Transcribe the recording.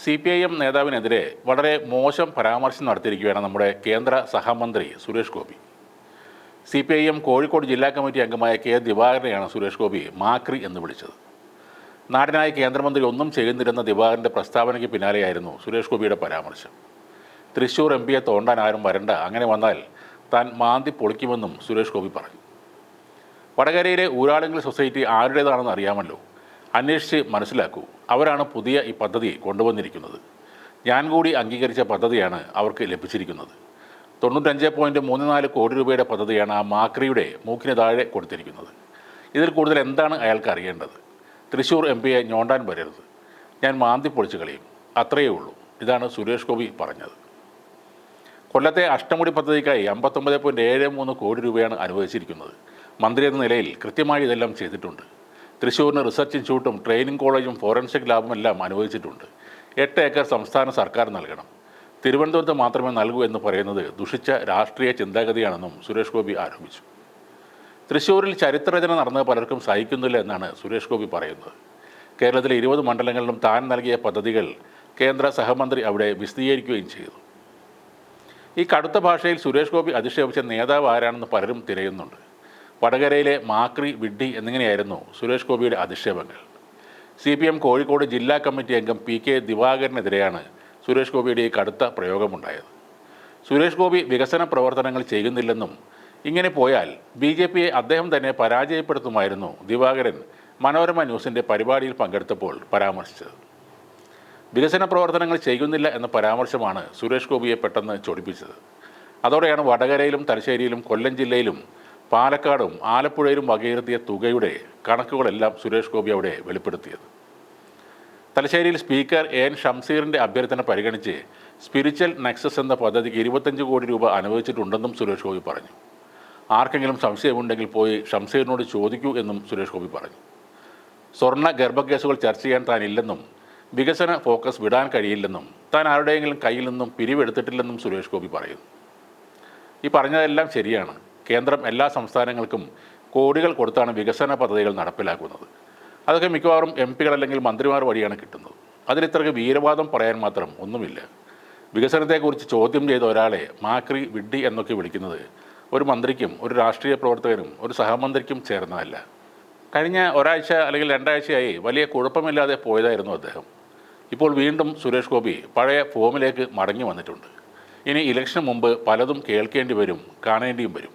C P I M നേതാവിനെതിരെ വളരെ മോശം പരാമർശം നടത്തിയിരിക്കുകയാണ് നമ്മുടെ കേന്ദ്ര സഹമന്ത്രി Suresh Gopi. C P I M Kozhikode ജില്ലാ കമ്മിറ്റി അംഗമായ കെ ദിവാകരനെയാണ് സുരേഷ് ഗോപി മാക്രി എന്ന് വിളിച്ചത്. നാടിനായി കേന്ദ്രമന്ത്രി ഒന്നും ചെയ്യുന്നില്ലെന്ന ദിവാകരന്റെ പ്രസ്താവനയ്ക്ക് പിന്നാലെയായിരുന്നു സുരേഷ് ഗോപിയുടെ പരാമർശം. തൃശൂർ എം പിയെ തോണ്ടാൻ ആരും വരണ്ട അങ്ങനെ വന്നാൽ താൻ മാന്തി പൊളിക്കുമെന്നും സുരേഷ് ഗോപി പറഞ്ഞു. വടകരയിലെ ഊരാളുങ്കൽ സൊസൈറ്റി ആരുടേതാണെന്ന് അറിയാമല്ലോ അന്വേഷിച്ച് മനസ്സിലാക്കൂ. അവരാണ് പുതിയ ഈ പദ്ധതി കൊണ്ടുവന്നിരിക്കുന്നത്. ഞാൻ കൂടി അംഗീകരിച്ച പദ്ധതിയാണ് അവർക്ക് ലഭിച്ചിരിക്കുന്നത്. തൊണ്ണൂറ്റഞ്ച് പോയിന്റ് മൂന്ന് നാല് കോടി രൂപയുടെ പദ്ധതിയാണ് ആ മാക്രിയുടെ മൂക്കിന് താഴെ കൊടുത്തിരിക്കുന്നത്. ഇതിൽ കൂടുതൽ എന്താണ് അയാൾക്ക് അറിയേണ്ടത്? തൃശ്ശൂർ എം പിയെ ഞോണ്ടാൻ വരരുത്. ഞാൻ മാന്തി പൊളിച്ച് കളയും. അത്രയേ ഉള്ളൂ. ഇതാണ് സുരേഷ് ഗോപി പറഞ്ഞത്. കൊല്ലത്തെ അഷ്ടമുടി പദ്ധതിക്കായി അമ്പത്തൊമ്പത് പോയിന്റ് ഏഴ് മൂന്ന് കോടി രൂപയാണ് അനുവദിച്ചിരിക്കുന്നത്. മന്ത്രി എന്ന നിലയിൽ കൃത്യമായി ഇതെല്ലാം ചെയ്തിട്ടുണ്ട്. തൃശ്ശൂരിന് റിസർച്ച് ഇൻസ്റ്റിറ്റ്യൂട്ടും ട്രെയിനിങ് കോളേജും ഫോറൻസിക് ലാബും എല്ലാം അനുവദിച്ചിട്ടുണ്ട്. എട്ട് ഏക്കർ സംസ്ഥാന സർക്കാർ നൽകണം. തിരുവനന്തപുരത്ത് മാത്രമേ നൽകൂ എന്ന് പറയുന്നത് ദുഷിച്ച രാഷ്ട്രീയ ചിന്താഗതിയാണെന്നും സുരേഷ് ഗോപി ആരോപിച്ചു. തൃശ്ശൂരിൽ ചരിത്രരചന നടന്നത് പലർക്കും സഹിക്കുന്നില്ല എന്നാണ് സുരേഷ് ഗോപി പറയുന്നത്. കേരളത്തിലെ ഇരുപത് മണ്ഡലങ്ങളിലും താൻ നൽകിയ പദ്ധതികൾ കേന്ദ്ര സഹമന്ത്രി അവിടെ വിശദീകരിക്കുകയും ചെയ്തു. ഈ കടുത്ത ഭാഷയിൽ സുരേഷ് ഗോപി അധിക്ഷേപിച്ച നേതാവ് ആരാണെന്ന് പലരും തിരയുന്നുണ്ട്. വടകരയിലെ മാക്രി വിഡ്ഡി എന്നിങ്ങനെയായിരുന്നു സുരേഷ് ഗോപിയുടെ അധിക്ഷേപങ്ങൾ. സി പി എം കോഴിക്കോട് ജില്ലാ കമ്മിറ്റി അംഗം പി കെ ദിവാകരനെതിരെയാണ് സുരേഷ് ഗോപിയുടെ ഈ കടുത്ത പ്രയോഗമുണ്ടായത്. സുരേഷ് ഗോപി വികസന പ്രവർത്തനങ്ങൾ ചെയ്യുന്നില്ലെന്നും ഇങ്ങനെ പോയാൽ ബി ജെ പിയെ അദ്ദേഹം തന്നെ പരാജയപ്പെടുത്തുമായിരുന്നു ദിവാകരൻ മനോരമ ന്യൂസിന്റെ പരിപാടിയിൽ പങ്കെടുത്തപ്പോൾ പരാമർശിച്ചത്. വികസന പ്രവർത്തനങ്ങൾ ചെയ്യുന്നില്ല എന്ന പരാമർശമാണ് സുരേഷ് ഗോപിയെ പെട്ടെന്ന് ചൊടിപ്പിച്ചത്. അതോടെയാണ് വടകരയിലും തലശ്ശേരിയിലും കൊല്ലം ജില്ലയിലും പാലക്കാടും ആലപ്പുഴയിലും വകയിരുത്തിയ തുകയുടെ കണക്കുകളെല്ലാം സുരേഷ് ഗോപി അവിടെ വെളിപ്പെടുത്തിയത്. തലശ്ശേരിയിൽ സ്പീക്കർ എൻ ഷംസീറിന്റെ അഭ്യർത്ഥന പരിഗണിച്ച് സ്പിരിച്വൽ നെക്സസ് എന്ന പദ്ധതിക്ക് ഇരുപത്തഞ്ച് കോടി രൂപ അനുവദിച്ചിട്ടുണ്ടെന്നും സുരേഷ് ഗോപി പറഞ്ഞു. ആർക്കെങ്കിലും സംശയമുണ്ടെങ്കിൽ പോയി ഷംസീറിനോട് ചോദിക്കൂ എന്നും സുരേഷ് ഗോപി പറഞ്ഞു. സ്വർണ ഗർഭക്കേസുകൾ ചർച്ച ചെയ്യാൻ താനില്ലെന്നും വികസന ഫോക്കസ് വിടാൻ കഴിയില്ലെന്നും താൻ ആരുടെയെങ്കിലും കയ്യിൽ നിന്നും പിരിവെടുത്തിട്ടില്ലെന്നും സുരേഷ് ഗോപി പറയുന്നു. ഈ പറഞ്ഞതെല്ലാം ശരിയാണ്. കേന്ദ്രം എല്ലാ സംസ്ഥാനങ്ങൾക്കും കോടികൾ കൊടുത്താണ് വികസന പദ്ധതികൾ നടപ്പിലാക്കുന്നത്. അതൊക്കെ മിക്കവാറും എം പികൾ അല്ലെങ്കിൽ മന്ത്രിമാർ വഴിയാണ് കിട്ടുന്നത്. അതിലിത്രയ്ക്ക് വീരവാദം പറയാൻ മാത്രം ഒന്നുമില്ല. വികസനത്തെക്കുറിച്ച് ചോദ്യം ചെയ്ത ഒരാളെ മാക്രി വിഡ്ഡി എന്നൊക്കെ വിളിക്കുന്നത് ഒരു മന്ത്രിക്കും ഒരു രാഷ്ട്രീയ പ്രവർത്തകനും ഒരു സഹമന്ത്രിക്കും ചേർന്നതല്ല. കഴിഞ്ഞ ഒരാഴ്ച അല്ലെങ്കിൽ രണ്ടാഴ്ചയായി വലിയ കുഴപ്പമില്ലാതെ പോയതായിരുന്നു അദ്ദേഹം. ഇപ്പോൾ വീണ്ടും സുരേഷ് ഗോപി പഴയ ഫോമിലേക്ക് മടങ്ങി വന്നിട്ടുണ്ട്. ഇനി ഇലക്ഷന് മുമ്പ് പലതും കേൾക്കേണ്ടി വരും കാണേണ്ടിയും വരും.